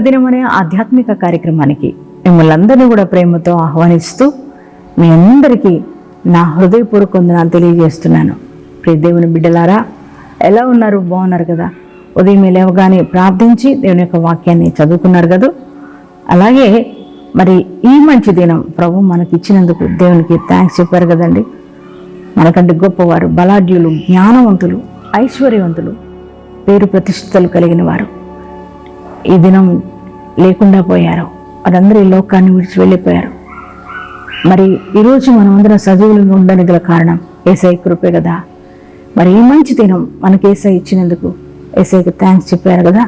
యేసుతో ప్రతిదినం అనే ఆధ్యాత్మిక కార్యక్రమానికి మిమ్మల్ని అందరినీ కూడా ప్రేమతో ఆహ్వానిస్తూ మీ అందరికీ నా హృదయపూర్వక వందనాలు తెలియజేస్తున్నాను. ప్రియ దేవుని బిడ్డలారా ఎలా ఉన్నారు? బాగున్నారు కదా? ఉదయం లేవగానే ప్రార్థించి దేవుని యొక్క వాక్యాన్ని చదువుకున్నారు కదా? అలాగే మరి ఈ మంచి దినం ప్రభు మనకి ఇచ్చినందుకు దేవునికి థ్యాంక్స్ చెప్పారు కదండి. మనకంటే గొప్పవారు బలాఢ్యులు జ్ఞానవంతులు ఐశ్వర్యవంతులు పేరు ప్రతిష్టలు కలిగిన వారు. ఈ దినం లేకుండా పోయారు. వారందరూ ఈ లోకాన్ని విడిచి వెళ్ళిపోయారు. మరి ఈరోజు మనమందరం సజీవులుగా ఉండడానికి గల కారణం ఏసఐ కృపే కదా. మరి ఈ మంచి దినం మనకి ఏసఐ ఇచ్చినందుకు ఏసఐకి థ్యాంక్స్ చెప్పారు కదా.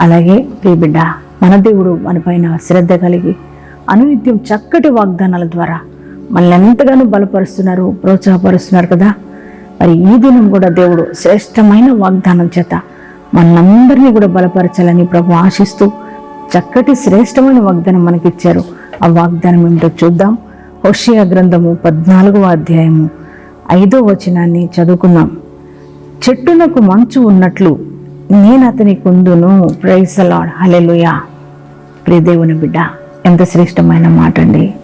అలాగే ప్రియ బిడ్డ మన దేవుడు మన పైన శ్రద్ధ కలిగి అనునిత్యం చక్కటి వాగ్దానాల ద్వారా మనల్ని ఎంతగానో బలపరుస్తున్నారు ప్రోత్సాహపరుస్తున్నారు కదా. మరి ఈ దినం కూడా దేవుడు శ్రేష్టమైన వాగ్దానం చేత మనందరినీ కూడా బలపరచాలని ప్రభు ఆశిస్తూ చక్కటి శ్రేష్టమైన వాగ్దానం మనకిచ్చారు. ఆ వాగ్దానం ఏమిటో చూద్దాం. హోషియా గ్రంథము పద్నాలుగవ అధ్యాయము ఐదో వచనాన్ని చదువుకుందాం. చెట్టునకు మంచు ఉన్నట్లు నేను అతని కుందును. ప్రైసలాడ్ హలెలుయా ప్రియదేవుని బిడ్డ ఎంత శ్రేష్టమైన మాట అండి.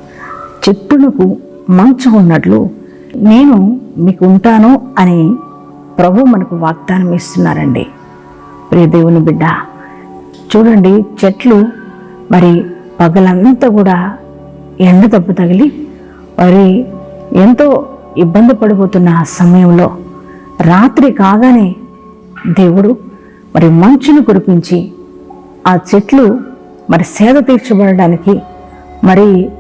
చెట్టునకు మంచు ఉన్నట్లు నేను మీకు ఉంటాను అని ప్రభు మనకు వాగ్దానం ఇస్తున్నారండి. ప్రియదేవుని బిడ్డ చూడండి చెట్లు మరి పగలంతా కూడా ఎండ దెబ్బ తగిలి మరి ఎంతో ఇబ్బంది పడిపోతున్న ఆ సమయంలో రాత్రి కాగానే దేవుడు మరి మంచును కురిపించి ఆ చెట్లు మరి సేద తీర్చబడడానికి మరి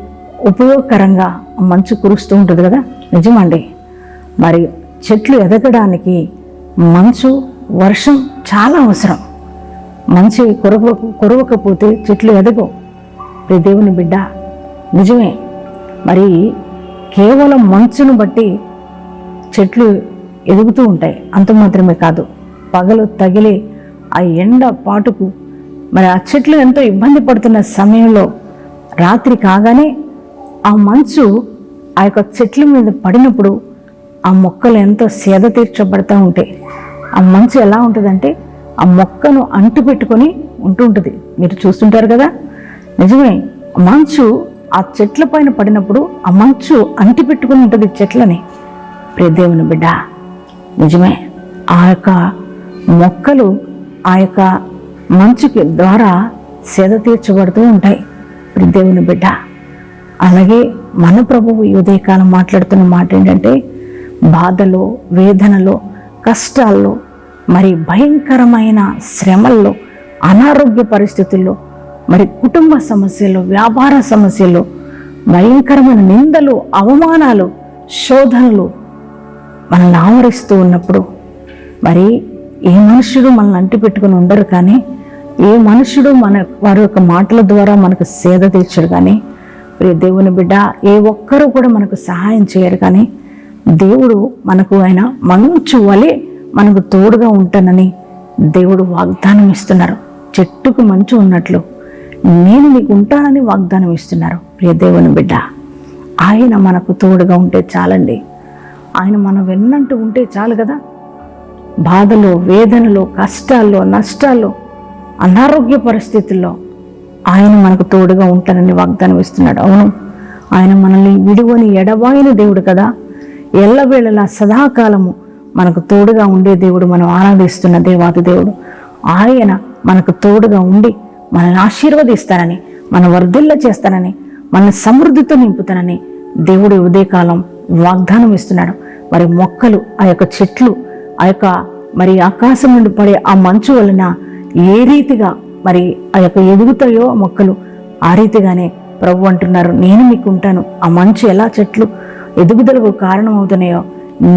ఉపయోగకరంగా మంచు కురుస్తూ ఉంటుంది కదా? నిజమండి. మరి చెట్లు ఎదగడానికి మంచు వర్షం చాలా అవసరం. మంచి కొరవ కొరవకపోతే చెట్లు ఎదగవు. ప్రియ దేవుని బిడ్డ నిజమే. మరి కేవలం మంచును బట్టి చెట్లు ఎదుగుతూ ఉంటాయి. అంత మాత్రమే కాదు. పగలు తగిలే ఆ ఎండ పాటుకు మరి ఆ చెట్లు ఎంతో ఇబ్బంది పడుతున్న సమయంలో రాత్రి కాగానే ఆ మంచు ఆ యొక్క చెట్ల మీద పడినప్పుడు ఆ మొక్కలు ఎంతో సేద తీర్చబడతా ఉంటాయి. ఆ మంచు ఎలా ఉంటుందంటే ఆ మొక్కను అంటు పెట్టుకొని ఉంటుంటుంది. మీరు చూస్తుంటారు కదా? నిజమే ఆ మంచు ఆ చెట్ల పైన పడినప్పుడు ఆ మంచు అంటి పెట్టుకుని ఉంటుంది చెట్లని. ప్రియ దేవుని బిడ్డ నిజమే ఆ యొక్క మొక్కలు ఆ యొక్క మంచుకి ద్వారా సేద తీర్చబడుతూ ఉంటాయి. ప్రియ దేవుని బిడ్డ అలాగే మన ప్రభువు ఈ ఉదయకాలం మాట్లాడుతున్న మాట ఏంటంటే బాధలో వేదనలో కష్టాల్లో మరి భయంకరమైన శ్రమల్లో అనారోగ్య పరిస్థితుల్లో మరి కుటుంబ సమస్యలు వ్యాపార సమస్యలు భయంకరమైన నిందలు అవమానాలు శోధనలు మనల్ని ఆవరిస్తూ ఉన్నప్పుడు మరి ఏ మనుషుడు మనల్ని అంటి పెట్టుకుని ఉండరు కానీ ఏ మనుషుడు మన వారి యొక్క మాటల ద్వారా మనకు సేద తీర్చడు కానీ ప్రియ దేవుని బిడ్డ ఏ ఒక్కరూ కూడా మనకు సహాయం చేయరు కానీ దేవుడు మనకు ఆయన మంచు వలె మనకు తోడుగా ఉంటానని దేవుడు వాగ్దానం ఇస్తున్నారు. చెట్టుకు మంచు ఉన్నట్లు నేను నీకు ఉంటానని వాగ్దానం ఇస్తున్నారు. ప్రియ దేవుని బిడ్డ ఆయన మనకు తోడుగా ఉంటే చాలండి. ఆయన మనం వెన్నంటూ ఉంటే చాలు కదా. బాధలో వేదనలో కష్టాల్లో నష్టాల్లో అనారోగ్య పరిస్థితుల్లో ఆయన మనకు తోడుగా ఉంటానని వాగ్దానం ఇస్తున్నాడు. అవును ఆయన మనల్ని విడువని ఎడబాయిన దేవుడు కదా. ఎల్లవేళలా సదాకాలము మనకు తోడుగా ఉండే దేవుడు మనం ఆరాధిస్తున్న దేవాది దేవుడు. ఆయన మనకు తోడుగా ఉండి మనల్ని ఆశీర్వదిస్తానని మన వర్ధిల్ల చేస్తానని మన సమృద్ధితో నింపుతానని దేవుడు ఉదయకాలం వాగ్దానం ఇస్తున్నాడు. మరి మొక్కలు ఆ యొక్క చెట్లు ఆ యొక్క మరి ఆకాశం నుండి పడే ఆ మంచు వలన ఏ రీతిగా మరి ఆ యొక్క ఎదుగుతాయో మొక్కలు ఆ రీతిగానే ప్రభు అంటున్నారు నేను మీకు ఉంటాను. ఆ మంచు ఎలా చెట్లు ఎదుగుదలకు కారణమవుతున్నాయో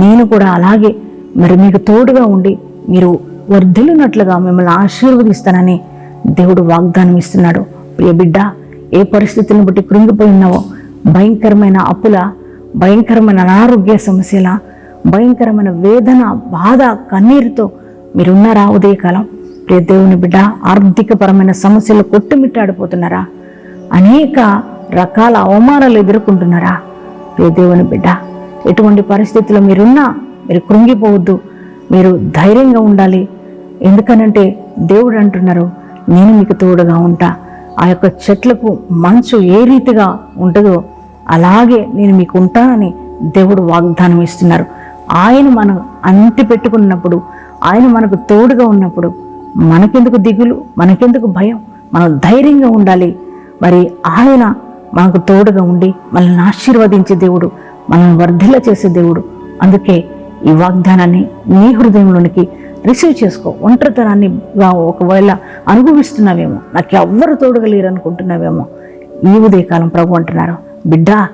నేను కూడా అలాగే మరి మీకు తోడుగా ఉండి మీరు వర్ధిల్లునట్లుగా మిమ్మల్ని ఆశీర్వదిస్తానని దేవుడు వాగ్దానం ఇస్తున్నాడు. ప్రియ బిడ్డ ఏ పరిస్థితులను బట్టి కృంగిపోయి ఉన్నావో? భయంకరమైన అప్పుల భయంకరమైన అనారోగ్య సమస్యల భయంకరమైన వేదన బాధ కన్నీరుతో మీరున్నారా ఉదయకాలం? ప్రియ దేవుని బిడ్డ ఆర్థికపరమైన సమస్యలు కొట్టుమిట్టాడిపోతున్నారా? అనేక రకాల అవమానాలు ఎదుర్కొంటున్నారా? ప్రియ దేవుని బిడ్డ ఎటువంటి పరిస్థితుల్లో మీరున్నా మీరు కృంగిపోవద్దు. మీరు ధైర్యంగా ఉండాలి. ఎందుకనంటే దేవుడు అంటున్నారు నేను మీకు తోడుగా ఉంటా. ఆ యొక్క చెట్లకు మంచు ఏ రీతిగా ఉంటుందో అలాగే నేను మీకు ఉంటానని దేవుడు వాగ్దానం ఇస్తున్నారు. ఆయన మనం అంటి పెట్టుకున్నప్పుడు ఆయన మనకు తోడుగా ఉన్నప్పుడు మనకెందుకు దిగులు మనకెందుకు భయం? మనం ధైర్యంగా ఉండాలి. మరి ఆయన మనకు తోడుగా ఉండి మనల్ని ఆశీర్వదించే దేవుడు మనల్ని వర్ధిల్ల చేసే దేవుడు. అందుకే ఈ వాగ్దానాన్ని నీ హృదయంలోనికి రిసీవ్ చేసుకో. ఒంటరితనాన్ని ఒకవేళ అనుభవిస్తున్నావేమో నాకు ఎవ్వరు తోడగలేరు అనుకుంటున్నావేమో ఈ ఉదయకాలం ప్రభు అంటున్నారు బిడ్డా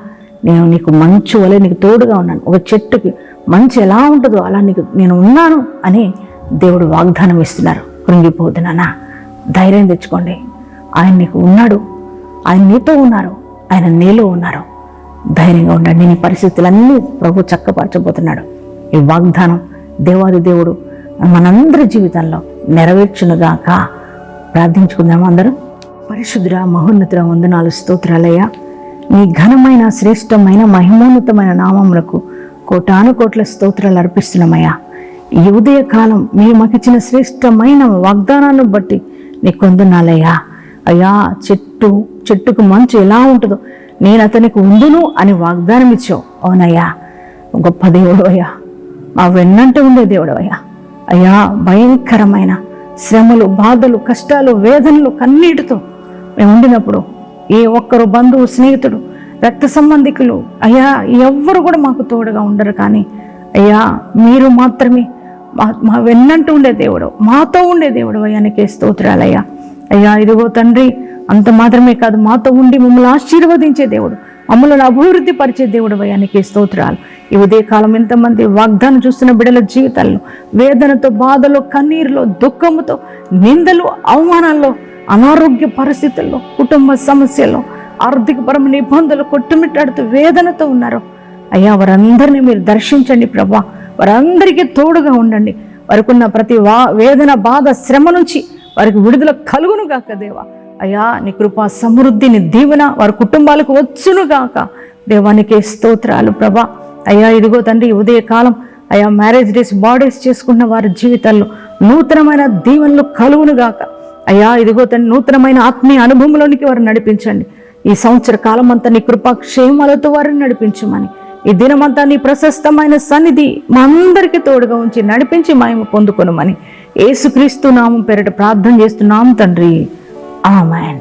నేను నీకు మంచు వలె నీకు తోడుగా ఉన్నాను. ఒక చెట్టుకి మంచి ఎలా ఉంటుందో అలా నీకు నేను ఉన్నాను అని దేవుడు వాగ్దానం ఇస్తున్నారు. కృంగిపోతున్నానా ధైర్యం తెచ్చుకోండి. ఆయన నీకు ఉన్నాడు ఆయన నీతో ఉన్నారు ఆయన నీలో ఉన్నారు. ధైర్యంగా ఉండండి నీ పరిస్థితులన్నీ ప్రభు చక్కపరచబోతున్నాడు. ఈ వాగ్దానం దేవాది దేవుడు మనందరి జీవితంలో నెరవేర్చునుగాక. ప్రార్థించుకుందాం అందరూ. పరిశుద్ర మహోన్నతుల వందనాలు స్తోత్రాలయ్యా. నీ ఘనమైన శ్రేష్టమైన మహిమోన్నతమైన నామములకు కోటాను కోట్ల స్తోత్రాలు అర్పిస్తున్నామయ్యా. ఈ ఉదయ కాలం మీరు మాకిచ్చిన శ్రేష్టమైన వాగ్దానాన్ని బట్టి నీ కొందనాలయ్యా. అయ్యా చెట్టు చెట్టుకు మంచు ఎలా ఉంటుందో నేను అతనికి ఉండును అని వాగ్దానం ఇచ్చావు అవునయ్యా. గొప్ప దేవుడు అయ్యా మా వెన్నంటే ఉండే దేవుడు అయ్యా. అయ్యా భయంకరమైన శ్రమలు బాధలు కష్టాలు వేదనలు కన్నీటితో మేము ఉండినప్పుడు ఏ ఒక్కరు బంధువు స్నేహితుడు రక్త సంబంధికులు అయ్యా ఎవ్వరు కూడా మాకు తోడుగా ఉండరు కానీ అయ్యా మీరు మాత్రమే మా మా వెన్నంటూ ఉండే దేవుడు మాతో ఉండే దేవుడు అయ్యానికి స్తోత్రాలయ్యా అయ్యా ఇదిగో తండ్రి అంత మాత్రమే కాదు మాతో ఉండి మమ్మల్ని ఆశీర్వదించే దేవుడు. మమ్మల్ని అభివృద్ధి పరిచే దేవుడు వయానికి స్తోత్రాలు. ఈ ఉదయకాలం ఎంతమంది వాగ్దానం చూస్తున్న బిడ్డల జీవితాల్లో వేదనతో బాధలో కన్నీరులో దుఃఖముతో నిందలు అవమానాల్లో అనారోగ్య పరిస్థితుల్లో కుటుంబ సమస్యల్లో ఆర్థికపరమైన ఇబ్బందులు కొట్టుమిట్టాడుతూ వేదనతో ఉన్నారు. అయ్యా వారందరినీ మీరు దర్శించండి ప్రభా. వారందరికీ తోడుగా ఉండండి. వారికి ఉన్న ప్రతి వా వేదన బాధ శ్రమ నుంచి వారికి విడుదల కలుగును గాక దేవా. అయ్యా నీ కృప సమృద్ధిని దీవెన వారి కుటుంబాలకు వచ్చును గాక దేవానికి స్తోత్రాలు ప్రభా. అయ్యా ఇదిగో తండ్రి ఉదయకాలం అయ్యా మ్యారేజ్ డేస్ బాడీస్ చేసుకున్న వారి జీవితాల్లో నూతనమైన దీవెనలు కలువును గాక అయ్యా ఇదిగో తండ్రి నూతనమైన ఆత్మీయ అనుభవంలోనికి వారిని నడిపించండి. ఈ సంవత్సర కాలం అంతా నీ కృపా క్షేమాలతో వారిని నడిపించమని ఈ దినమంతా నీ ప్రశస్తమైన సన్నిధి మా అందరికీ తోడుగా ఉంచి నడిపించి మేము పొందుకొనమని ఏసుక్రీస్తు నామం పేరిట ప్రార్థన చేస్తున్నాం తండ్రి. Oh man.